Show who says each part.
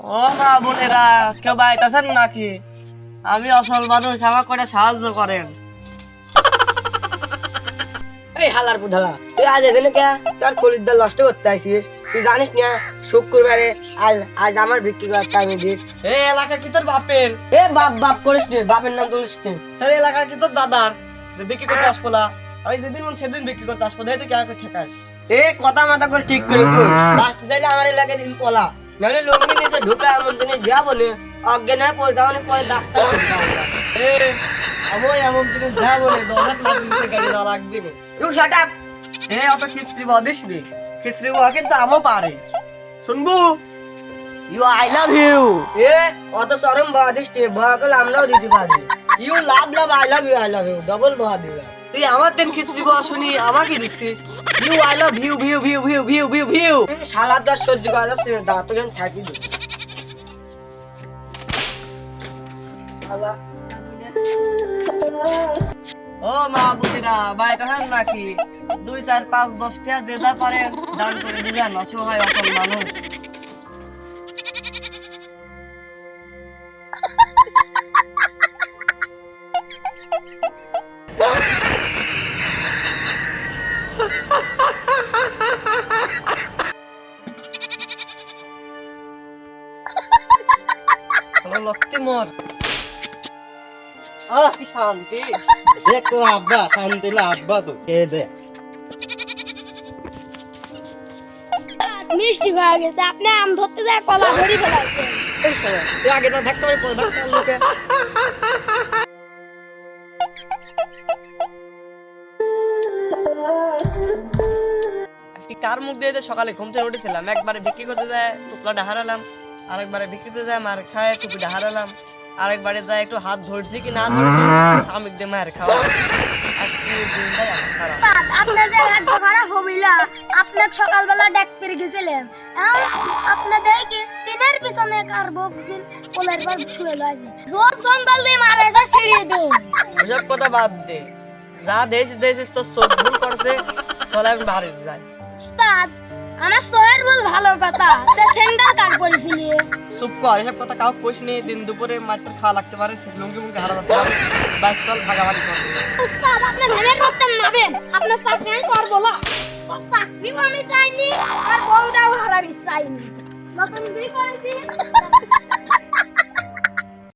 Speaker 1: ও মা বোনেরা কেউ বাইতেছেন নাকি? আমি অসল মানুষ আমাকে করে সাহায্য করেন।
Speaker 2: এই হালার পুধালা তুই আজ এদিনে কে তোর খরিদ্দার নষ্ট করতে আসিস তুই জানিস না শুক্রবারে আজ আজ আমার বিক্রি করার টাইম দিস।
Speaker 1: এই এলাকা কি তোর বাপের?
Speaker 2: এ বাপ বাপ করিস নি বাপের নাম তুলিস নি।
Speaker 1: তাহলে এলাকা কি তোর দাদার? যে বিক্রি করতে আসব না। আমি যেদিন মন সেদিন বিক্রি করতে আসব তুই কেন ঠেকাস।
Speaker 2: এ কথা মাথা করে ঠিক করে বাঁচতে চাইলে আমার এলাকায় দিন পলা নাহলে লঙ্গি নিতে ঢুকা এমন জিনিস যা বলে অজ্ঞান হয়ে পড়ে যাওয়ানি পরে ডাক্তার
Speaker 1: আমি এমন জিনিস যা বলে দশ হাজার টাকা নিচে গাড়ি দেওয়া লাগবে না
Speaker 2: You shut up!
Speaker 1: এ অত খিস্ত্রি বদিস নি খিস্ত্রি বুয়া কিন্তু আমও পারে শুনবু ইউ আই লাভ ইউ
Speaker 2: এ অত সরম বাবা দিস নি ভয় আমরাও দিতে পারি you love love I love you I love you double দিলাম
Speaker 1: তুই আমার দিন খিস্ত্রি বুয়া শুনি আমাকে দিচ্ছিস। ইউ I love view view view view view view ভিউ
Speaker 2: সালাদ দর সহ্য করা যাচ্ছে না দাঁত যেন থাকি দিই।
Speaker 1: ও মা বুঝিরা বাইতে থাক নাকি? দুই চার পাঁচ দশটা যে যা পারেন দান করে দিবেন অসহায় অসল মানুষ। হলো লক্ষ্মী মোর। আহ কি শান্তি।
Speaker 2: দেখ তোর আব্বা শান্তি আব্বা তো
Speaker 1: কে দে।
Speaker 3: মিষ্টি হয়ে গেছে আপনি আম ধরতে যায় কলা
Speaker 2: তুই আগে না মারি পরে
Speaker 1: আজকে কার মুখ দিয়ে সকালে ঘুম থেকে উঠেছিলাম একবারে বিক্রি করতে যায় টুকলাটা হারালাম। আরেকবারে বিক্রি করতে যায় মার খায় টুপিটা হারালাম। আরেকবারে যায় একটু হাত ধরছি কি না ধরছি স্বামীক দিয়ে মার খাওয়া
Speaker 3: যে এক হবিলা সকালবেলা ডেক পেরে গেছিলেন আপনি দেখি তিনের পিছনে কার বকদিন কোলের পর শুয়ে লাইছে জোর জঙ্গল দিয়ে মারে যা ছিড়িয়ে
Speaker 1: ওসব কথা বাদ দে। যা দেশ দেশ তো ভুল করছে চলে বাড়ি
Speaker 3: উস্তাদ আমার সোয়ের ভালো কথা। কার করেছিলি
Speaker 1: চুপ কর এসব কথা কাউ কইস নি দিন দুপুরে মাত্র খাওয়া লাগতে পারে সে লুঙ্গি মুঙ্গি হারা যাচ্ছে বাইক চল ভাগাভাগি কর
Speaker 3: উস্তাদ আপনি ভেবে করতেন নাবেন আপনার চাকরি আমি করব না ও চাকরি আমি চাইনি আর বউটাও হারাবি চাইনি নতুন বিয়ে করেছি